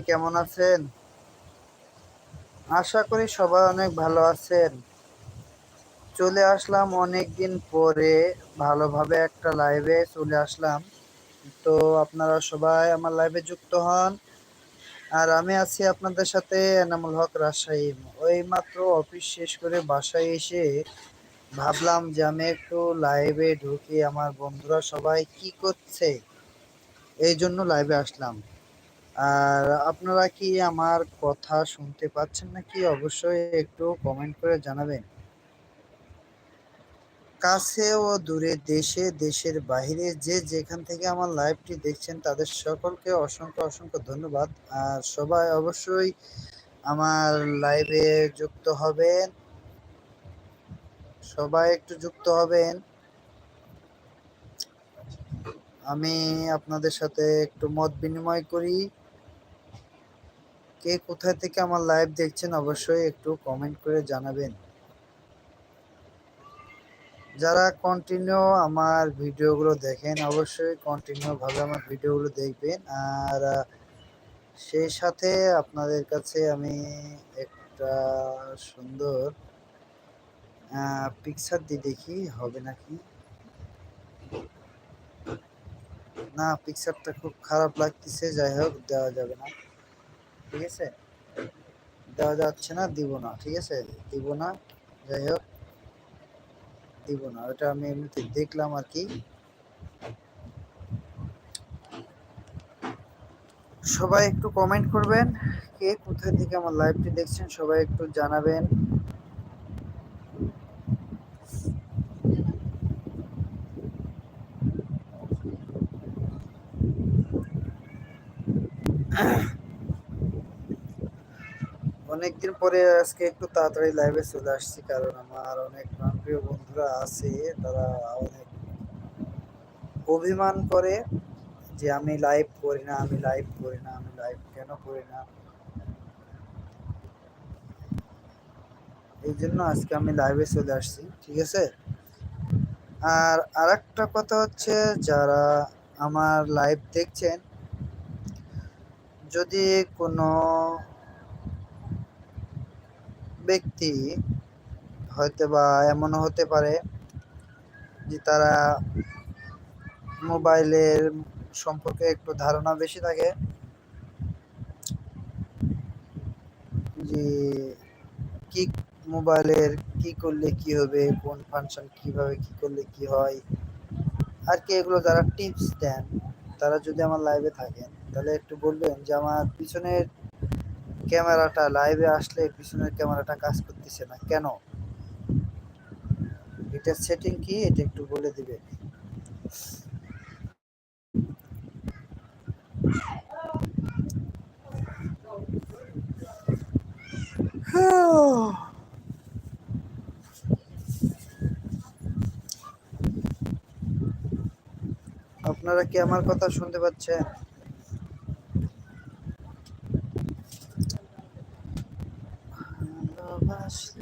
কেমন আছেন? আশা করি সবাই অনেক ভালো আছেন। চলে আসলাম অনেক দিন পরে, ভালোভাবে একটা লাইভে চলে আসলাম। তো আপনারা সবাই আমার লাইভে যুক্ত হন। আর আমি আছি আপনাদের সাথে এনামুল হক রাজশাহী ওই মাত্র অফিস শেষ করে বাসায় এসে ভাবলাম যে আমি একটু লাইভে ঢুকি। আমার বন্ধুরা সবাই কি করছে? এই জন্য লাইভে আসলাম। আর আপনারা কি আমার কথা শুনতে পাচ্ছেন নাকি? অবশ্যই একটু কমেন্ট করে জানাবেন। কাছে ও দূরে দেশে, দেশের বাইরে যে যেখান থেকে আমার লাইভটি দেখছেন, তাদের সকলকে অসংখ্য অসংখ্য ধন্যবাদ। আর সবাই অবশ্যই আমার লাইভে যুক্ত হবেন। সবাই একটু যুক্ত হবেন। আমি আপনাদের সাথে একটু মত বিনিময় করি। কে কোথায় থেকে আমার লাইভ দেখছেন অবশ্যই একটু কমেন্ট করে জানাবেন। যারা কন্টিনিউ আমার ভিডিওগুলো দেখেন, অবশ্যই কন্টিনিউ ভাবে আমার ভিডিওগুলো দেখবেন। আর সেই সাথে আপনাদের কাছে আমি একটা সুন্দর পিকচার দিয়ে দেখি, হবে নাকি? না পিকচারটা খুব খারাপ লাগতেছে, যাই হোক, দেওয়া যাবে না। ঠিক আছে? দেওয়া যাচ্ছে না, দিব না, ঠিক আছে? দিব না, যাই হোক, দিব না, ওটা আমি এমনিতে দেখলাম আর কি। সবাই একটু কমেন্ট করবেন, কে কোথা থেকে আমার লাইভটি দেখছেন সবাই একটু জানাবেন। অনেকদিন পরে আজকে একটু তাড়াতাড়ি লাইভে চলে আসছি, কারণ আমার অনেক প্রিয় বন্ধুরা আছে, তারা অনেক অভিমান করে যে আমি লাইভ করি না, আমি লাইভ করি না, আমি লাইভ কেন করি না? এই জন্য আজকে আমি লাইভে চলে আসছি, ঠিক আছে? আর আরেকটা কথা হচ্ছে, যারা আমার লাইভ দেখছেন, যদি কোনো ব্যক্তি হয়তো বা এমনও হতে পারে যে তারা মোবাইলের সম্পর্কে একটু ধারণা বেশি থাকে যে কি মোবাইলের কি করলে কি হবে, কোন ফাংশন কীভাবে কি করলে কি হয়, আর কি এগুলো যারা টিপস দেন, তারা যদি আমার লাইভে থাকেন, তাহলে একটু বলবেন যে আমার পিছনের ক্যামেরাটা লাইভে আসলে পিছনের ক্যামেরাটা কাজ করতেছে না। কেন? এটা সেটিং কি? এটা একটু বলে দিবে। আপনারা কি আমার কথা শুনতে পাচ্ছেন?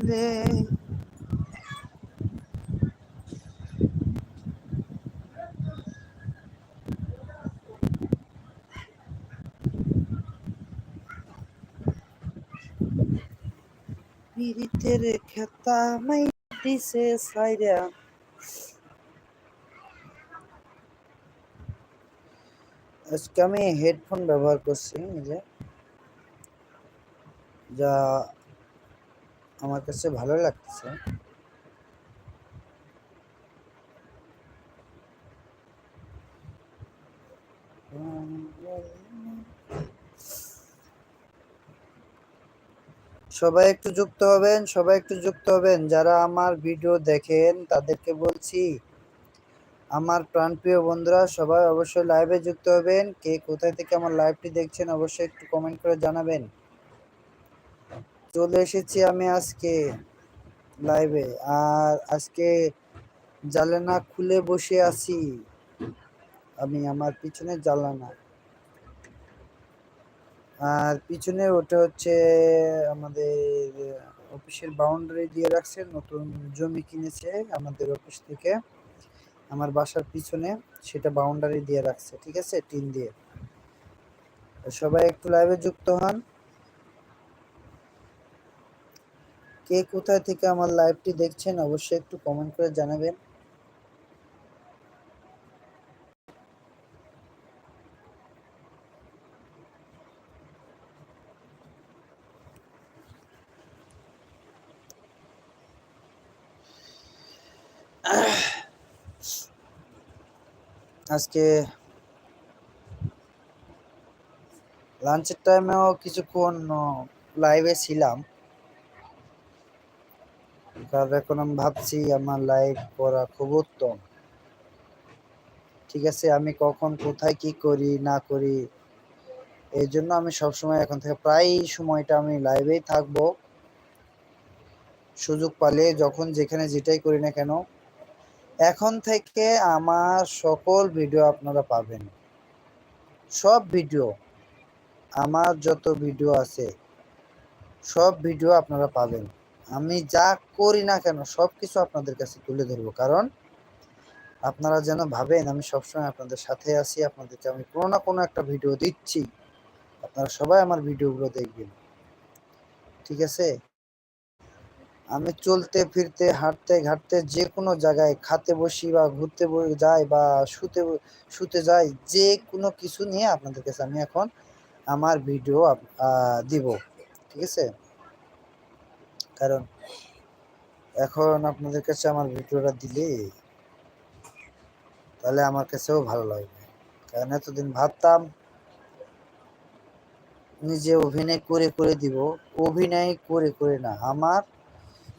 ভালোবাসলে পীড়িতের খেতা মাই দিছে সাইরা আজকে আমি হেডফোন ব্যবহার করছি যে যা আমার কাছে ভালো লাগতেছে। সবাই একটু যুক্ত হবেন, সবাই একটু যুক্ত হবেন। যারা আমার ভিডিও দেখেন, তাদেরকে বলছি, আমার প্রাণপ্রিয় বন্ধুরা, সবাই অবশ্যই লাইভে যুক্ত হবেন। কে কোথায় থেকে আমার লাইভটি দেখছেন, অবশ্যই একটু কমেন্ট করে জানাবেন। চলে এসেছি আমি আজকে লাইভে আর আজকে জালেনা খুলে বসে আছি আমি, আমার পিছনে জালানা আর পিছনে ওটা হচ্ছে আমাদের অফিসের বাউন্ডারি দিয়ে রাখছে, নতুন জমি কিনেছে আমাদের অফিস থেকে। আমার বাসার পিছনে সেটা বাউন্ডারি দিয়ে রাখছে, ঠিক আছে? টিন দিয়ে। সবাই একটু লাইভে যুক্ত হন। কে কোথায় থেকে আমার লাইভটি দেখছেন, অবশ্যই একটু কমেন্ট করে জানাবেন। আজকে লাঞ্চের টাইমেও কিছুক্ষণ লাইভে ছিলাম। কারণ এখন আমি ভাবছি আমার লাইভ করা খুব উত্তম। ঠিক আছে, আমি কখন, কোথায়, কি করি, না করি, এই জন্য আমি সবসময় এখন থেকে প্রায় সময়টা আমি লাইভেই থাকব। সুযোগ পালে যখন যেখানে যেটাই করি না কেন, এখন থেকে আমার সকল ভিডিও আপনারা পাবেন। সব ভিডিও আমার যত ভিডিও আছে, সব ভিডিও আপনারা পাবেন। আমি যা করি না কেন সব কিছু আপনাদের কাছে তুলে ধরবো। কারণ আপনারা যেন ভাবেন, আমি সবসময় আপনাদের সাথে আছি, আপনাদেরকে আমি কোনো না কোনো একটা ভিডিও দিচ্ছি। আপনারা সবাই আমার ভিডিওগুলো দেখবেন। ঠিক আছে? আমি চলতে, ফিরতে, হাঁটতে, ঘাটতে যে কোনো জায়গায় খাতে বসি বা ঘুরতে যাই বা শুতে শুতে যাই, যে কোনো কিছু নিয়ে আপনাদের কাছে আমি এখন আমার ভিডিও দিব। ঠিক আছে? কারণ এখন আপনাদের কাছে আমার ভিডিওটা দিলে তাহলে আমার কাছেও ভালো লাগবে। কারণ এতদিন ভাবতাম নিজে অভিনয় করে করে দিব অভিনয় করে করে না আমার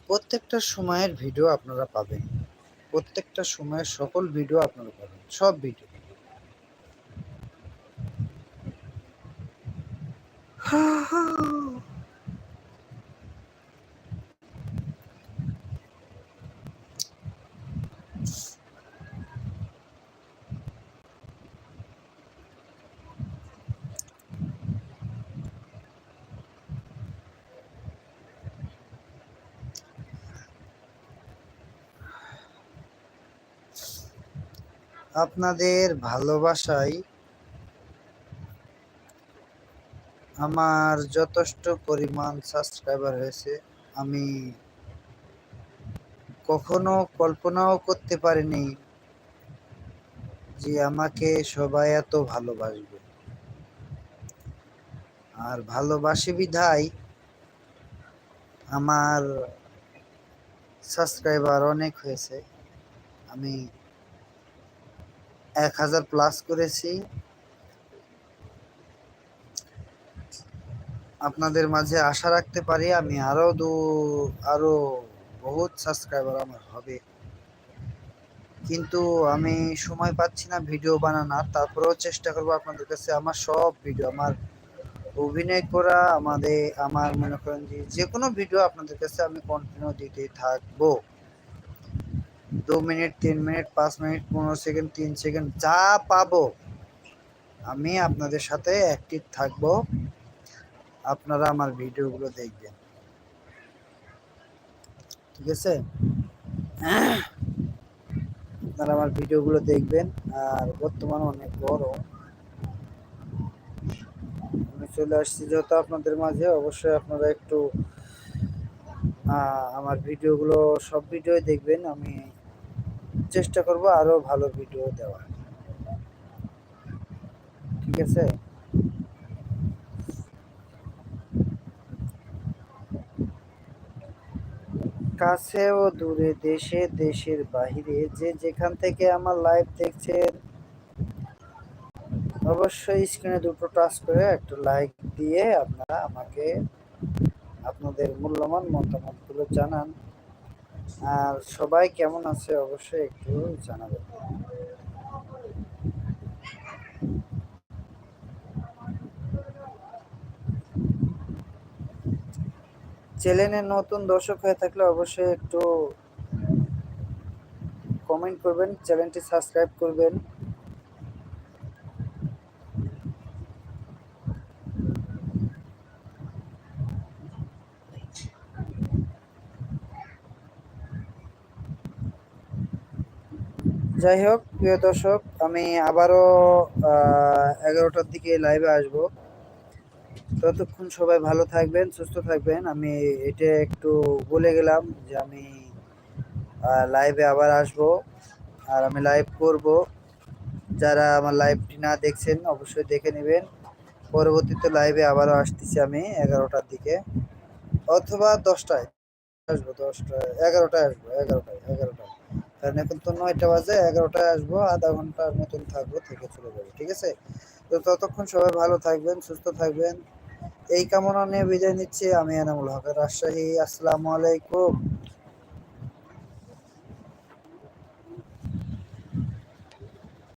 প্রত্যেকটা সময়ের ভিডিও আপনারা পাবেন। প্রত্যেকটা সময়ের সকল ভিডিও আপনারা পাবেন সব ভিডিও। আপনাদের ভালোবাসায় আমার যথেষ্ট পরিমাণ সাবস্ক্রাইবার হয়েছে। আমি কখনো কল্পনাও করতে পারিনি যে আমাকে সবাই এত ভালোবাসবে। আর ভালোবাসি বিধায় আমার সাবস্ক্রাইবার অনেক হয়েছে। আমি এক হাজার প্লাস করেছি। আপনাদের মাঝে আশা রাখতে পারি আমি আরও দু, আরও বহুত সাবস্ক্রাইবার আমার হবে। কিন্তু আমি সময় পাচ্ছি না ভিডিও বানানোর, তারপরেও চেষ্টা করব আপনাদের কাছে আমার সব ভিডিও আমার অভিনয় করা, আমাদের, আমার মনে করেন যে যে কোনো ভিডিও আপনাদের কাছে আমি কন্টিনিউ দিতে থাকব। দু মিনিট, তিন মিনিট, পাঁচ মিনিট, পনেরো সেকেন্ড, তিন সেকেন্ড, যা পাবো। আমি আপনাদের সাথে অ্যাক্টিভ থাকব। আপনারা আমার ভিডিওগুলো দেখবেন। ঠিক আছে? আপনারা আমার ভিডিওগুলো দেখবেন। আর বর্তমানে অনেক বড়। আমি চলে আসছি যেহেতু আপনাদের মাঝে। অবশ্যই আপনারা একটু আমার ভিডিওগুলো, সব ভিডিও দেখবেন। আমি চেষ্টা করব আরও ভালো ভিডিও দেওয়ার। ঠিক আছে? কাছে ও দূরে দেশে, দেশের বাহিরে যে যেখান থেকে আমার লাইভ দেখছেন, অবশ্যই স্ক্রিনে দুটো টাচ করে একটা লাইক দিয়ে আপনারা আমাকে আপনাদের মূল্যবান মতামতগুলো জানান। সবাই কেমন আছে অবশ্যই একটু জানাবেন। চ্যানেলে নতুন দর্শক হয়ে থাকলে অবশ্যই একটু কমেন্ট করবেন, চ্যানেলটি সাবস্ক্রাইব করবেন। যাই হোক প্রিয় দর্শক, আমি আবারও এগারোটার দিকে লাইভে আসব। ততক্ষণ সবাই ভালো থাকবেন, সুস্থ থাকবেন। আমি এটা একটু বলে গেলাম যে আমি লাইভে আবার আসব আর আমি লাইভ করব। যারা আমার লাইভটি না দেখছেন, অবশ্যই দেখে নেবেন। পরবর্তীতে লাইভে আবারও আসতেছি আমি এগারোটার দিকে। অথবা দশটায় আসব, দশটায়, এগারোটায় আসব, এগারোটায় এগারোটায়। কারণ এখন তো নয়টা বাজে, এগারোটায় আসব, আধা ঘণ্টার মতন থাকব, থেকে চলে যাব, ঠিক আছে? তো ততক্ষণ সবাই ভালো থাকবেন, সুস্থ থাকবেন। এই কামনা নিয়ে বিদায় নিচ্ছি, আমি এনামুল হক, রাজশাহী। আসসালামু আলাইকুম।